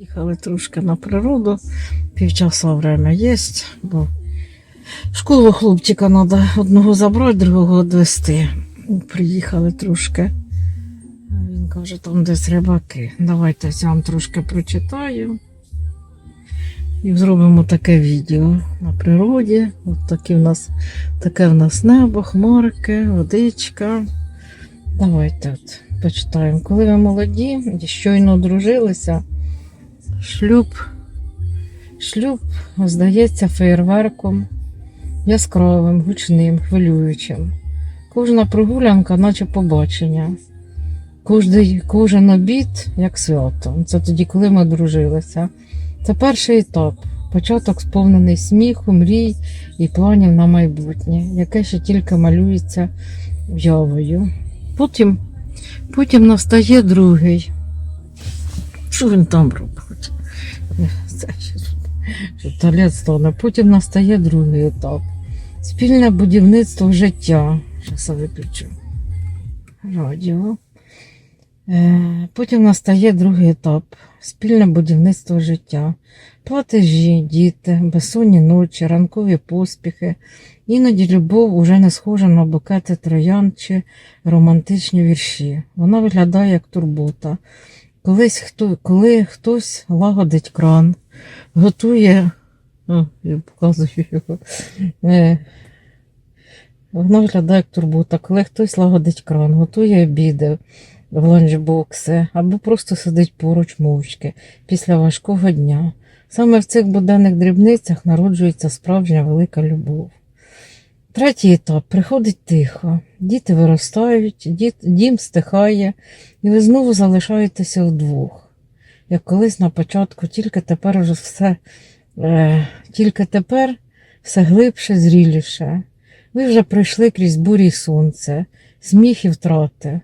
Їхали трошки на природу, півчаса время є, бо школу хлопчика треба одного забрати, другого відвезти. Приїхали трошки. Він каже, там десь рибаки. Давайте я вам трошки прочитаю. І зробимо таке відео на природі. От такі в нас, таке в нас небо, хмарки, водичка. Давайте от почитаємо. Коли ви молоді, щойно одружилися, шлюб, шлюб здається феєрверком, яскравим, гучним, хвилюючим. Кожна прогулянка, наче побачення. Кожний, кожен обід як свято. Це тоді, коли ми одружилися. Це перший етап. Початок сповнений сміху, мрій і планів на майбутнє, яке ще тільки малюється явою. Потім, потім настає другий. Що він там робить? Це що. Потім настає другий етап. Спільне будівництво життя. Зараз я виключу. Радіо. Е, Потім настає другий етап. Спільне будівництво життя. Платежі, діти, безсонні ночі, ранкові поспіхи. Іноді любов уже не схожа на букети троян чи романтичні вірші. Вона виглядає як турбота. Колись хто, коли хтось лагодить кран, готує. О, я показую його. Е, вона виглядає як турбота. Коли хтось лагодить кран, готує обіди в ланчбокси або просто сидить поруч мовчки після важкого дня. Саме в цих буденних дрібницях народжується справжня велика любов. Третій етап приходить тихо. Діти виростають, дід, дім стихає, і ви знову залишаєтеся вдвох. Як колись на початку, тільки тепер уже все, е, тільки тепер все глибше, зріліше. Ви вже пройшли крізь бурі й сонце, сміх і втрати.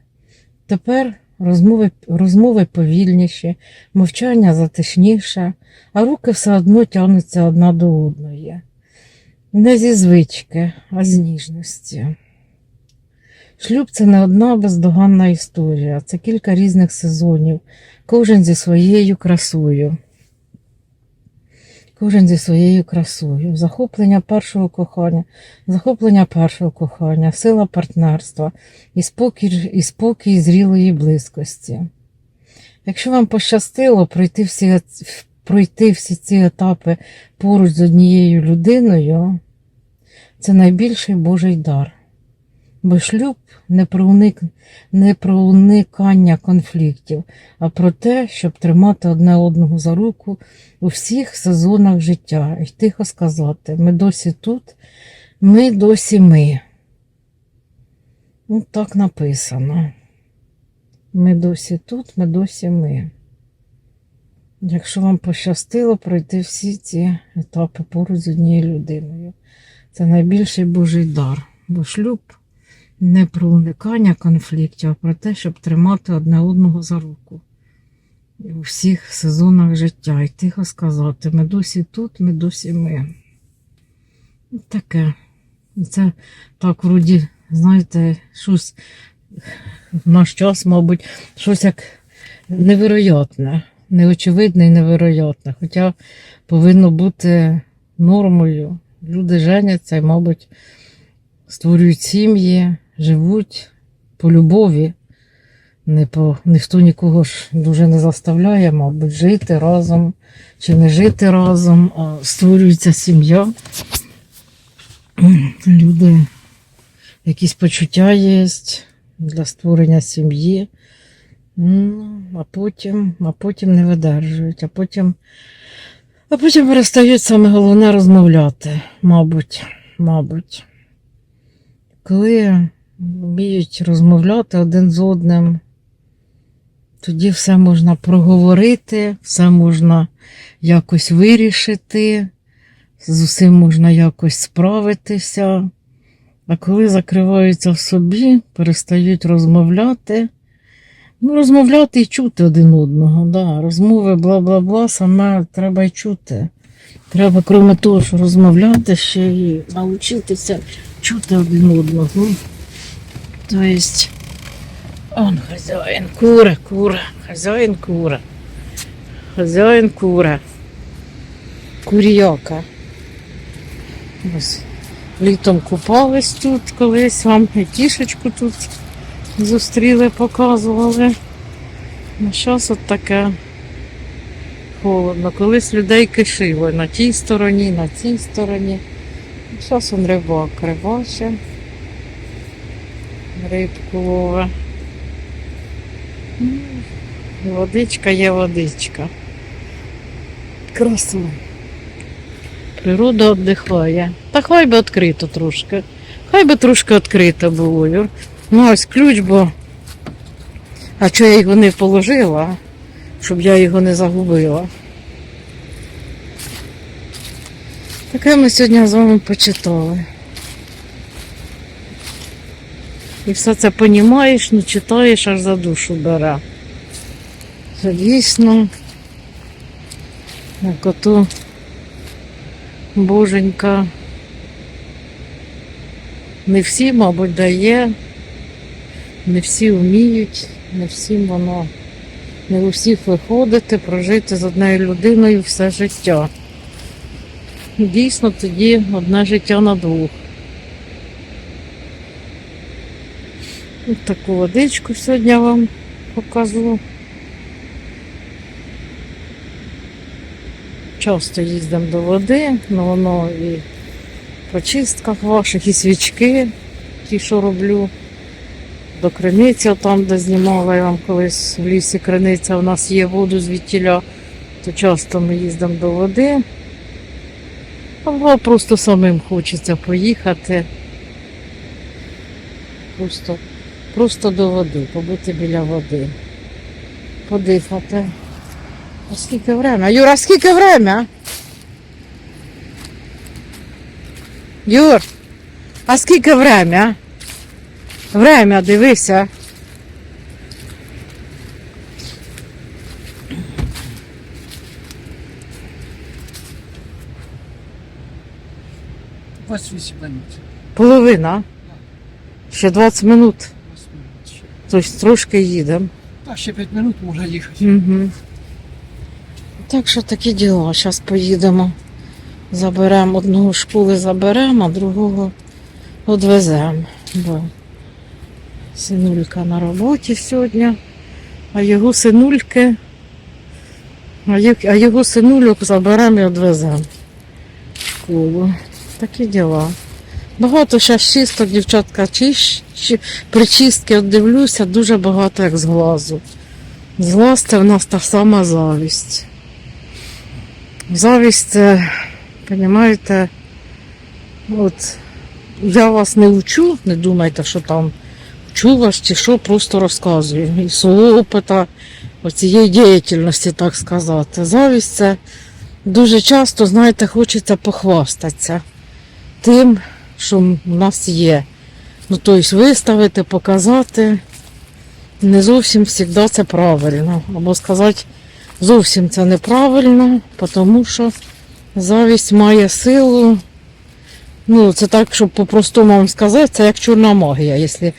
Тепер розмови, розмови повільніші, мовчання затишніше, а руки все одно тягнуться одна до одної. Не зі звички, а з ніжності. Шлюб це не одна бездоганна історія, це кілька різних сезонів, кожен зі своєю красою. Кожен зі своєю красою, захоплення першого кохання, захоплення першого кохання, сила партнерства і спокій, і спокій зрілої близькості. Якщо вам пощастило пройти всі, пройти всі ці етапи поруч з однією людиною, це найбільший Божий дар. Бо шлюб не про, уник... не про уникання конфліктів, а про те, щоб тримати одне одного за руку у всіх сезонах життя і тихо сказати: ми досі тут, ми досі ми. Ну, так написано. Ми досі тут, ми досі ми. Якщо вам пощастило пройти всі ці етапи поруч з однією людиною, це найбільший Божий дар, бо шлюб не про уникання конфліктів, а про те, щоб тримати одне одного за руку у всіх сезонах життя і тихо сказати: ми досі тут, ми досі ми. Таке. Це так, вроді, знаєте, щось в наш час, мабуть, щось як невероятне, неочевидне і невероятне. Хоча повинно бути нормою. Люди женяться і, мабуть, створюють сім'ї, живуть по любові. Не по, ніхто нікого ж дуже не заставляє, мабуть, жити разом чи не жити разом, а створюється сім'я. Люди, якісь почуття є для створення сім'ї. Ну, а потім, а потім не видержують, а потім, а потім перестають саме головне розмовляти, мабуть, мабуть. Коли вміють розмовляти один з одним, тоді все можна проговорити, все можна якось вирішити, з усім можна якось справитися. А коли закриваються в собі, перестають розмовляти, ну, розмовляти і чути один одного. Да. Розмови, бла-бла-бла, саме треба й чути. Треба, крім того, що розмовляти, ще й навчитися чути один одного. Тобто, он хазяїн, кура, кура, хазяїн кура. хазяїн кура. Куряка. Ось. Літом купались тут колись, вам і кішечку тут зустріли, показували. Ну, зараз от таке холодно. Колись людей кишило на тій стороні, на цій стороні. Зараз он рибак рибаче. Рибку лове. Водичка є водичка. Красиво. Природа віддихає. Та хай би відкрито трошки. Хай би трошки відкрито було. Ну ось ключ, бо. А чого я його не положила, щоб я його не загубила. Таке ми сьогодні з вами почитали. І все це понімаєш, ну читаєш, аж за душу бере. Це дійсно, як ото боженька. Не всі, мабуть, дає, не всі вміють, не всім воно, не у всіх виходити, прожити з однією людиною все життя. Дійсно, тоді одне життя на двох. Ось таку водичку сьогодні вам покажу. Часто їздимо до води, але воно і по чистках ваших, і свічки, ті, що роблю. До криниці, там, де знімала я вам колись в лісі криниця, у нас є воду звідтіля, то часто ми їздимо до води. Або просто самим хочеться поїхати. Просто, просто до води, побути біля води. Подихати. А скільки время? Юра, скільки время? Юр, а скільки время? Время, дивися. Ось 8 минут. Половина. Ще 20 минут. Ось минут ще. Тобто трошки їдемо. Та ще 5 минут можна їхати. Угу. Так що такі діла. Зараз поїдемо. Заберемо одного школи заберемо, а другого відвеземо. Бо синулька на роботі сьогодні, а його синульки, а його синульок заберемо і відвеземо в школу. Такі діла. Багато зараз чисток, дівчатка, чищ, чи- причистки от дивлюся, дуже багато як з глазу. З глаз це в нас та сама завість. Завість це, розумієте, от я вас не вчу, не думайте, що там вчу вас чи що, просто розказую. І свого опита оцієї діяльності, так сказати. Завість це дуже часто, знаєте, хочеться похвастатися тим, що в нас є. Ну, тобто виставити, показати. Не зовсім завжди це правильно. Або сказати, зовсім це неправильно, тому що завість має силу. Ну, це так, щоб по-простому вам сказати, це як чорна магія. Якщо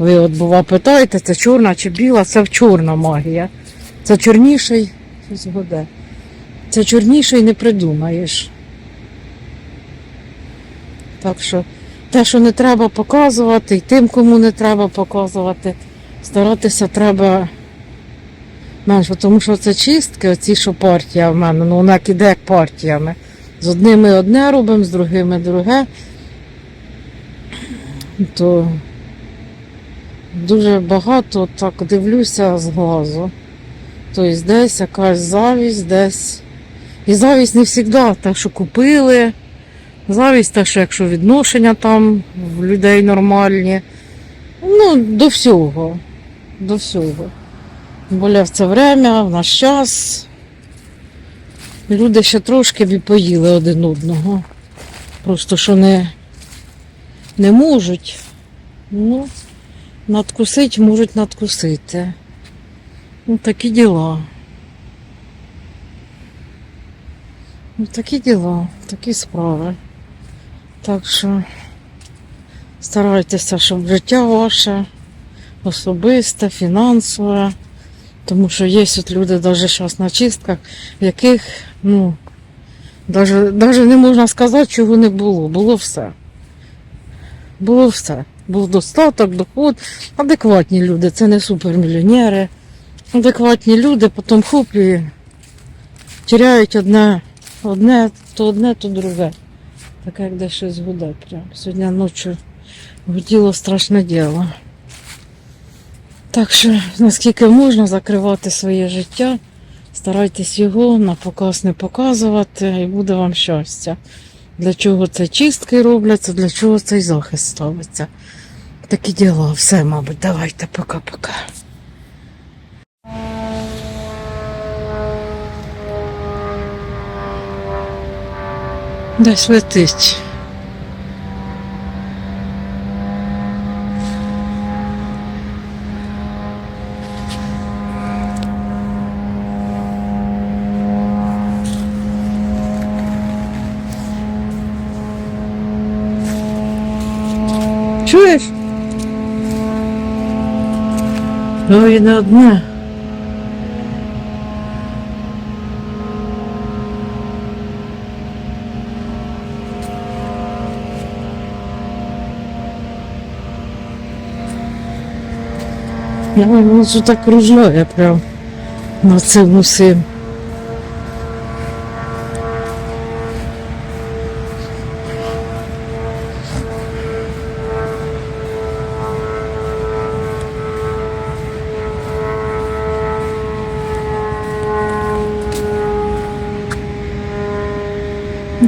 ви от бува питаєте, це чорна чи біла, це чорна магія. Це чорніший, щось годе. Це чорніший не придумаєш. Так що те, що не треба показувати, і тим, кому не треба показувати, старатися треба менше, тому що це чистки, оці, що партія в мене, ну вона іде як партіями. З одними одне робимо, з другими друге. То дуже багато так дивлюся з глазу. Тобто десь якась завість, десь. І завість не завжди те, що купили. Завість те, що якщо відношення там в людей нормальні. Ну, до всього. До всього. Бо в це время, в наш час. Люди ще трошки поїли один одного. Просто що не, не можуть. Ну, надкусить можуть надкусити. Ну, такі діла. Ну, такі діла, такі справи. Так що старайтеся, щоб життя ваше особисте, фінансове, Тому що є от люди навіть зараз на чистках, в яких, ну, навіть, навіть не можна сказати, чого не було. Було все. Було все. Був достаток, доход, адекватні люди, це не супермільйонери. Адекватні люди, потім хоп і теряють одне, одне, то одне, то друге. Таке, як десь щось гуде. Прям. Сьогодні ночі гуділо страшне діло. Так що, наскільки можна закривати своє життя, старайтесь його на показ не показувати, і буде вам щастя. Для чого це чистки робляться, для чого цей захист ставиться. Такі діла, все, мабуть, давайте, пока-пока. Десь летить. Чуєш? Ой, не одне. Я воно так кружляє прям на цим усім.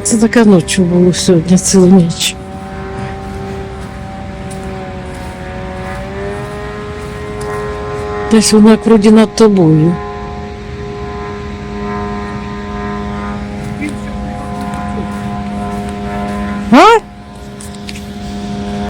Це таке ночі було сьогодні цілу ніч. Десь вона як вроді над тобою.